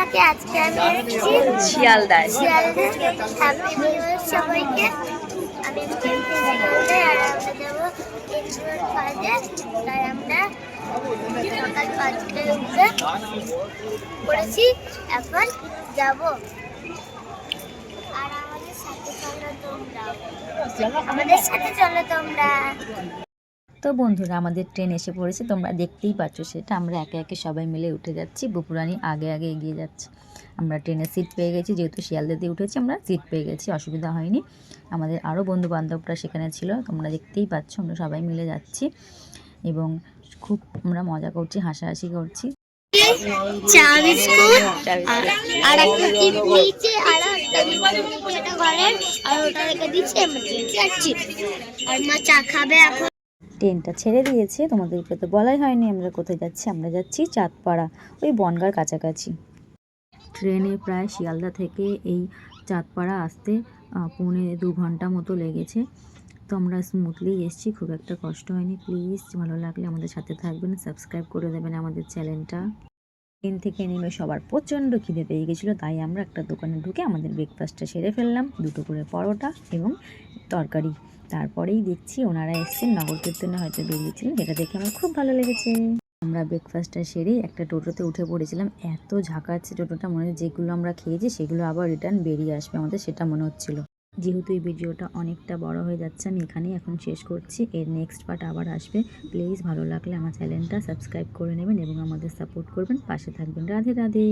তোমাকে আজকে আমি এসেছি। শিয়ালদায় শিয়ালদা হ্যাপি নিউ ইয়ার সবাইকে। আমি এসেছি শিয়ালদায় আর আমরা যাব এনজিওর কাজে তাই আমরা সকাল পাঁচটায় উঠে পড়েছি। এখন যাব। আর আমাদের সাথে চলো তোমরা। আমাদের সাথে চলো তোমরা। তো বন্ধুরা, আমাদের ট্রেন এসে পড়েছে। তোমরা দেখতেই পাচ্ছ সেটা। আমরা একে একে সবাই মিলে উঠে যাচ্ছি। বপুরানি আগে আগে এগিয়ে যাচ্ছে। আমরা ট্রেনে সিট পেয়ে গেছি। যেহেতু শিয়ালদা দিয়ে উঠেছি, আমরা সিট পেয়ে গেছি। অসুবিধা হয়নি। আমাদের আরও বন্ধু বান্ধবরা সেখানে ছিল। তোমরা দেখতেই পাচ্ছ, আমরা সবাই মিলে যাচ্ছি। এবং খুব আমরা মজা করছি, হাসাহাসি করছি। আর ওটা রেখে দিচ্ছে আর মা চা খাবে এখন। ট্রেনটা ছেড়ে দিয়েছে তোমাদেরকে তো বলাই হয়নি আমরা কোথায় যাচ্ছি, আমরা যাচ্ছি চাঁদপাড়া, ওই বনগার কাছাকাছি। ট্রেনে প্রায় শিয়ালদা থেকে এই চাঁদপাড়া আসতে পৌনে দু ঘণ্টা মতো লেগেছে। তো আমরা স্মুথলি এসেছি, খুব একটা কষ্ট হয়নি প্লিজ ভালো লাগলে আমাদের সাথে থাকবেন সাবস্ক্রাইব করে দেবেন আমাদের চ্যানেলটা ট্রেন থেকে নেমে সবার প্রচণ্ড খিদে পেয়ে গেছিল, তাই আমরা একটা দোকানে ঢুকে আমাদের ব্রেকফাস্টটা সেরে ফেললাম, দুটো করে পরোটা এবং তরকারি। তারপরেই দেখছি ওনারা এসেছেন, নগর কীর্তনে হয়তো বেরিয়েছিলেন, যেটা দেখে আমার খুব ভালো লেগেছে। আমরা ব্রেকফাস্টটা সেরেই একটা টোটোতে উঠে পড়েছিলাম, এত ঝাঁকাচ্ছে টোটোটা, মনে হয় যেগুলো আমরা খেয়েছি সেগুলো আবার রিটার্ন বেরিয়ে আসবে আমাদের, সেটা মনে হচ্ছিল। যেহেতু এই ভিডিওটা অনেকটা বড় হয়ে যাচ্ছে, আমি এখানেই এখন শেষ করছি, এর নেক্সট পার্ট আবার আসবে। প্লিজ ভালো লাগলে আমার চ্যানেলটা সাবস্ক্রাইব করে নেবেন এবং আমাদের সাপোর্ট করবেন, পাশে থাকবেন। রাধে রাধে।